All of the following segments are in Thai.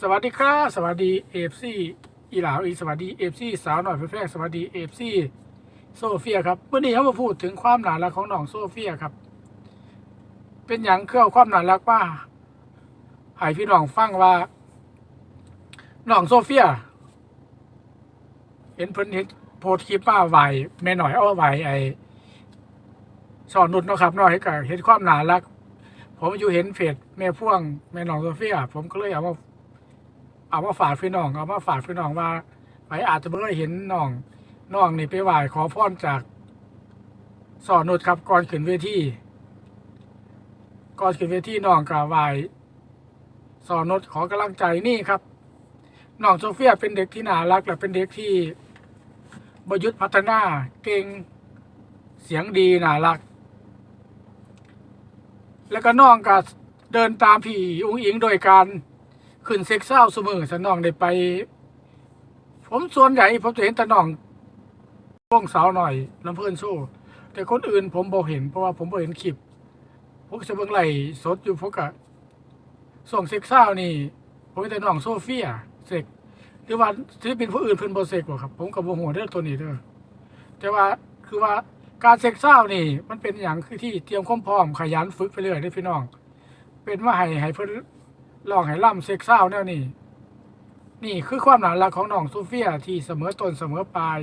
สวัสดีครับสวัสดีเอฟซีอีหลาวอีสวัสดีเอฟซีสาวหน่อยแพร่สวัสดีเอฟซีโซเฟียครับวันนี้เขามาพูดถึงความหนารักของน้องโซเฟียครับ เป็นอย่างเครื่องความหนารักว่าให้พี่น้องฟังว่าน้องโซเฟีย เห็นเพิ่นเห็นโพสคลิปมาไหวแม่หน่อยเอาไหวไอสอนนุชเนาะครับน้อยก็เห็นความหนารัก ผมอยู่เห็นเฟซแม่พ่วงแม่น้องโซเฟีย ผมก็เลยเอามา เอามาฝากพี่น้องเอามาฝากพี่น้องว่าไปอาจจะไม่เคยเห็นน้องน้องนี่ไปไหว้ขอพรจากสอนนุชครับก่อนขึ้นเวทีก่อนขึ้นเวทีน้องก็ไหว้สอนนุชขอกำลังใจนี่ครับน้องโซเฟียเป็นเด็กที่น่ารักและเป็นเด็กที่บยุทธพัฒนาเก่งเสียงดีน่ารัก แล้วก็น้องก็เดินตามพี่อุ้งอิงโดยการ ขึ้นเซ็กเศร้าเสมอสนองได้ไป ผมส่วนใหญ่ผมจะเห็นต่น้องช่วงสาวหน่อยลำเพื่อนโซ่แต่คนอื่นผมบ่เห็นเพราะว่าผมบ่เห็นคลิปผมก็จะเบิ่งไหลสดอยู่พวกกะส่งเซ็กเศร้านี่ ผมเห็นแต่น้องโซเฟียเซ็กหรือว่าศิลปินผู้อื่นเพิ่นบ่เซ็กบ่ครับ ผมก็บ่ฮู้เรื่องตัวนี้เด้อแต่ว่าคือว่าการเซ็กเศร้านี่ มันเป็นอย่างคือที่เตรียมความพร้อมขยันฝึกไปเรื่อยเด้อพี่น้อง เป็นว่าให้ให้เพิ่น ลองให้ล่ำเซ็กซ์เศร้าแนวนี้ นี่คือความน่ารักของน้องโซเฟียที่เสมอต้นเสมอปลาย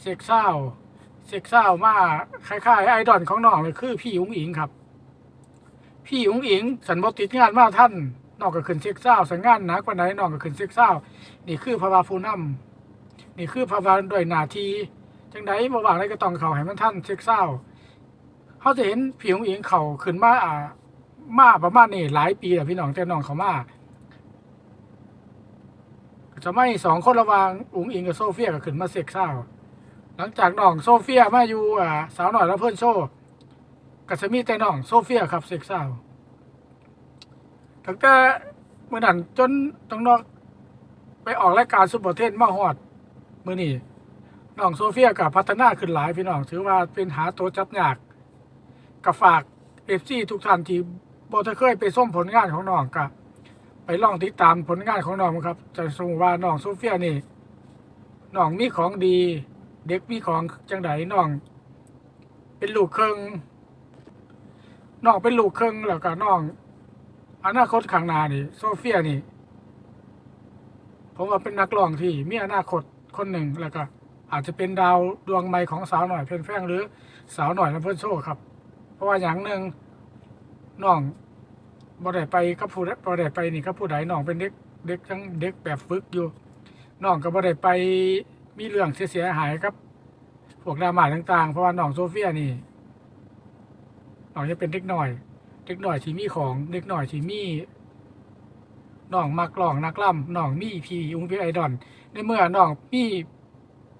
เซ็กซ้าเซ็กซ้ามาคล้ายๆไอดอลของน้องเลยคือพี่อุ๋งอิงครับ พี่อุ๋งอิงสันบติดงานมาท่านน้องก็ขึ้นเซ็กซ้าสังงานหนักกว่าไหนน้องก็ขึ้นเซ็กซ้านี่คือภาวะผู้นำนี่คือภาวะด้วยหนาทีจังไดบ่ว่างอะไรก็ต้องเขาให้มันท่านเซ็กซ้าเขาจะเห็นพี่อุ๋งอิงเขาขึ้นมาอ่า มาประมาณนี้หลายปีแล้วพี่น้องแต่น้องเขามาจะไม่สองคนระวางอุ๋งอิงกับโซเฟียก็ขึ้นมาเซ็กเศร้าหลังจากน้องโซเฟียมาอยู่อ่าสาวหน่อยแล้วเพื่อนโชก็จะมีแต่น้องโซเฟียครับเซ็กเศร้าตั้งแต่เมื่อนั้นจนต้องนอกไปออกรายการซุปเปอร์เทนมาฮอดมื่อนี้น้องโซเฟียกับพัฒนาขึ้นหลายพี่น้องถือว่าเป็นหาตัวจับยากกับฝากเอฟซีทุกท่านที่ บอจะเคยไปส้มผลงานของน้องกะไปลองติดตามผลงานของน้องครับ จะสมว่าน้องโซเฟียนี่น้องมีของดี เด็กมีของจังไดน้อง เป็นลูกเครึ่งน้องเป็นลูกเครึ่งแล้วก็น้องอนาคตข้างหน้านี่ โซเฟียนี่ผมว่าเป็นนักร้องที่มีอนาคตคนหนึ่งแล้วก็อาจจะเป็นดาวดวงใหม่ของสาวหน่อยเพนแฟงหรือสาวหน่อยลำเพิ่นโชว์ครับ เพราะว่าอย่างหนึ่ง น้องบ่ได้ไปกับผู้ใดบ่ได้ไปนี่กับผู้ใดน้องเป็นเด็กเด็กทั้งเด็กแบบฝึกอยู่น้องก็บ่ได้ไปมีเรื่องเสียหายกับ พวกดราม่าต่างๆ เพราะว่าน้องโซเฟียนี่น้องจะเป็นเด็กหน่อย เด็กหน่อยที่มีของเด็กหน่อยที่มีน้องมักร้องนักล่ำน้องมีพี่อุ้งเป็นไอดอลในเมื่อน้องมี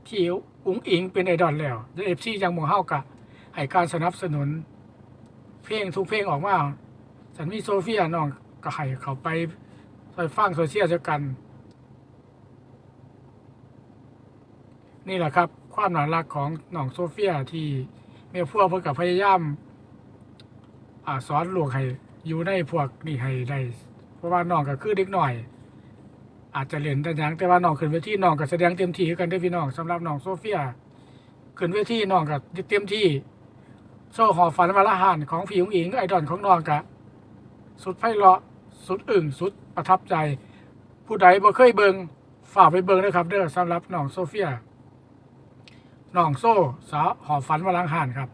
พี่อุ้งอิงเป็นไอดอลแล้วเอฟซียังมองเฮากะให้การสนับสนุน เพลงทุกเพลงออกมาฉันมีโซเฟียน้องก็ให้เขาไปซอยฟังโซเชียลเดียวกัน นี่แหละครับ ความน่ารักของน้องโซเฟียที่แม่พวกเพื่อกับพยายามอสอนลูกให้อยู่ในพวกนี่ให้ได้ เพราะว่าน้องก็คือเด็กหน่อย อาจจะเล่นแต่ยังแต่ว่าน้องขึ้นเวทีน้องก็แสดงเต็มที่กันได้พี่น้องสำหรับน้องโซเฟียขึ้นเวทีน้องก็เต็มที่ โซ่หอฝันวาละหานของพี่อุ๋งอิงไอดอลของน้องกะ สุดไพเราะสุดอึ่งสุดประทับใจ ผู้ใดบ่เคยเบิงฝากไปเบิงนะครับ เด้อสำหรับน้องโซเฟียน้องโซ่สาวหอฝันวาละหานครับ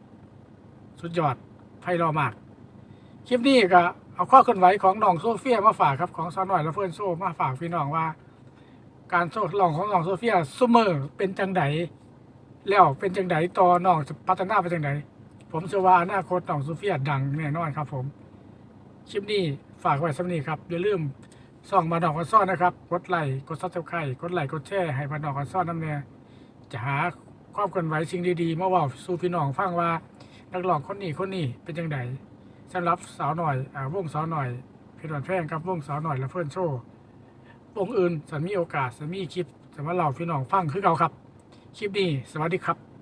สุดยอดไพเราะมาก คลิปนี้ก็เอาข้อเคลื่อนไหวของน้องโซเฟียมาฝากครับของสาวหน่อยและเพื่อนโซ่มาฝากพี่น้องว่าการโซ่ลองของน้องโซเฟียซุเมอร์เป็นจังไดแล้วเป็นจังไดต่อน้องพัฒนาไปจังได ผมเชื่อว่าอนาคตน้องโซเฟียดังแน่นอนครับ ผมคลิปนี้ฝากไว้สำนีครับอย่าลืมส่องมาดอกกันซ่อนนะครับ กดไลค์กดซับสไครต์กดไลค์กดแชร์ให้มาดอกกันซ่อนน้ำเนี่ยจะหาความเคลื่อนไหวสิ่งดีๆมาเว่าสู่พี่น้องฟังว่านักร้องคนนี้คนนี้เป็นจังไดสำหรับสาวหน่อยอ่าวงสาวหน่อยเพชรวันแพงครับวงสาวหน่อยและเพื่อนโชว์วงอื่นสันมีโอกาสสันมีคลิปจะมาเล่าพี่น้องฟังคือเก่าครับ คลิปนี้สวัสดีครับ